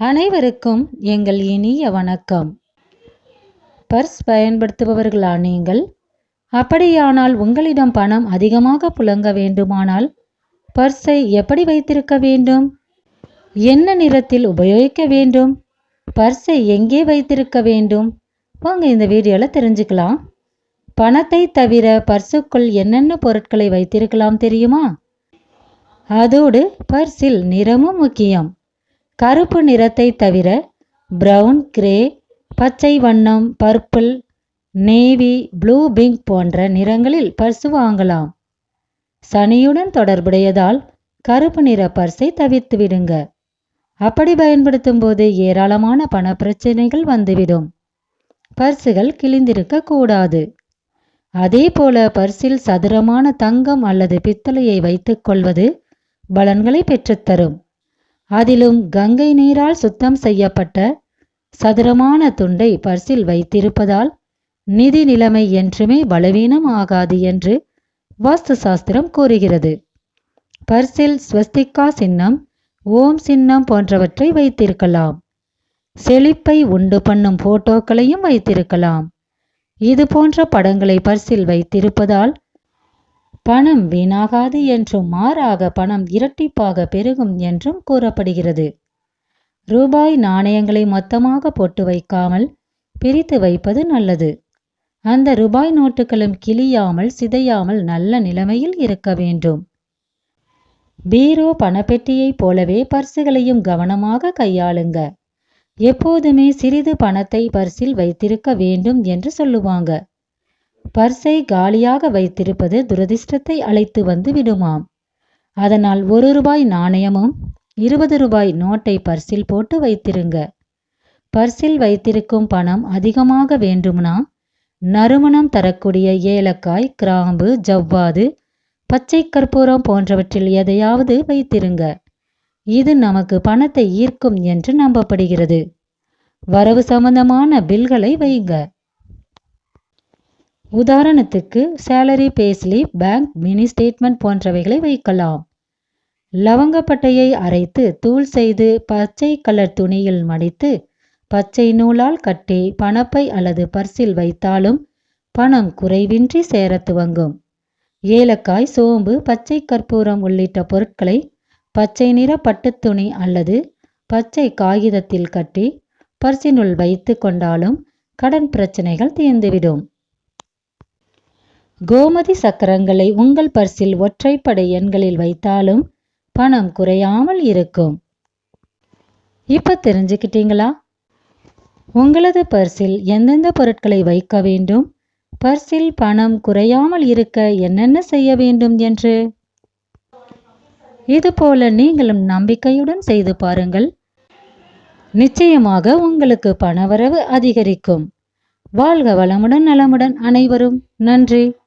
அனைவருக்கும் எங்கள் இனிய வணக்கம். பர்ஸ் பயன்படுத்துபவர்களா நீங்கள்? அப்படியானால் உங்களிடம் பணம் அதிகமாக புழங்க வேண்டுமானால் பர்ஸை எப்படி வைத்திருக்க வேண்டும்? என்ன நிறத்தில் உபயோகிக்க வேண்டும்? பர்ஸை எங்கே வைத்திருக்க வேண்டும்? வாங்க இந்த வீடியோவில் தெரிஞ்சுக்கலாம். பணத்தை தவிர பர்சுக்குள் என்னென்ன பொருட்களை வைத்திருக்கலாம் தெரியுமா? அதோடு பர்ஸில் நிறமும் முக்கியம். கருப்பு நிறத்தை தவிர பிரவுன் கிரே பச்சை வண்ணம் பர்பிள் நேவி ப்ளூ பிங்க் போன்ற நிறங்களில் பர்சு வாங்கலாம். சனியுடன் தொடர்புடையதால் கருப்பு நிற பர்ஸை தவிர்த்து விடுங்க. அப்படி பயன்படுத்தும் போது ஏராளமான பண பிரச்சனைகள் வந்துவிடும். பர்சுகள் கிழிந்திருக்க கூடாது. அதே போல பர்சில் சதுரமான தங்கம் அல்லது பித்தளையை வைத்துக் கொள்வது பலன்களை பெற்றுத்தரும் அதிலும் கங்கை நீரால் சுத்தம் செய்யப்பட்ட சதுரமான துண்டை பர்சில் வைத்திருப்பதால் நிதி நிலைமை என்றுமே பலவீனம் ஆகாது என்று வாஸ்து சாஸ்திரம் கூறுகிறது. பர்சில் ஸ்வஸ்திகா சின்னம் ஓம் சின்னம் போன்றவற்றை வைத்திருக்கலாம். செழிப்பை உண்டு பண்ணும் போட்டோக்களையும் வைத்திருக்கலாம். இது போன்ற படங்களை பர்சில் வைத்திருப்பதால் பணம் வீணாகாது என்றும் மாறாக பணம் இரட்டிப்பாக பெருகும் என்றும் கூறப்படுகிறது. ரூபாய் நாணயங்களை மொத்தமாக போட்டு வைக்காமல் பிரித்து வைப்பது நல்லது. அந்த ரூபாய் நோட்டுகளும் கிளியாமல் சிதையாமல் நல்ல நிலைமையில் இருக்க வேண்டும். பீரோ பணப்பெட்டியைப் போலவே பர்சுகளையும் கவனமாக கையாளுங்க. எப்போதுமே சிறிது பணத்தை பர்சில் வைத்திருக்க வேண்டும் என்று சொல்லுவாங்க. பர்ஸை காலியாக வைத்திருப்பது துரதிர்ஷ்டத்தை அழைத்து வந்து விடுமாம். அதனால் ஒரு ரூபாய் நாணயமும் இருபது ரூபாய் நோட்டை பர்சில் போட்டு வைத்திருங்க. பர்சில் வைத்திருக்கும் பணம் அதிகமாக வேண்டும்னா நறுமணம் தரக்கூடிய ஏலக்காய் கிராம்பு ஜவ்வாது பச்சை கற்பூரம் போன்றவற்றில் எதையாவது வைத்திருங்க. இது நமக்கு பணத்தை ஈர்க்கும் என்று நம்பப்படுகிறது. வரவு சம்பந்தமான பில்களை வைங்க. உதாரணத்துக்கு salary payslip bank mini statement போன்றவைகளை வைக்கலாம். லவங்கப்பட்டையை அரைத்து தூள் செய்து பச்சை கலர் துணியில் மடித்து பச்சை நூலால் கட்டி பணப்பை அல்லது பர்சில் வைத்தாலும் பணம் குறைவின்றி சேர துவங்கும். ஏலக்காய் சோம்பு பச்சை கற்பூரம் உள்ளிட்ட பொருட்களை பச்சை நிற பட்டுத்துணி அல்லது பச்சை காகிதத்தில் கட்டி பர்சினுள் வைத்து கொண்டாலும் கடன் பிரச்சனைகள் தீர்ந்துவிடும். கோமதி சக்கரங்களை உங்கள் பர்சில் ஒற்றைப்படை எண்களில் வைத்தாலும் பணம் குறையாமல் இருக்கும். இப்போ தெரிஞ்சுக்கிட்டீங்களா? உங்களது பர்சில் எந்தெந்த பொருட்களை வைக்க வேண்டும்? பர்சில் பணம் குறையாமல் இருக்க என்னென்ன செய்ய வேண்டும் என்று? இதுபோல நீங்களும் நம்பிக்கையுடன் செய்து பாருங்கள். நிச்சயமாக உங்களுக்கு பணவரவு அதிகரிக்கும். வாழ்க வளமுடன் நலமுடன் அனைவரும். நன்றி.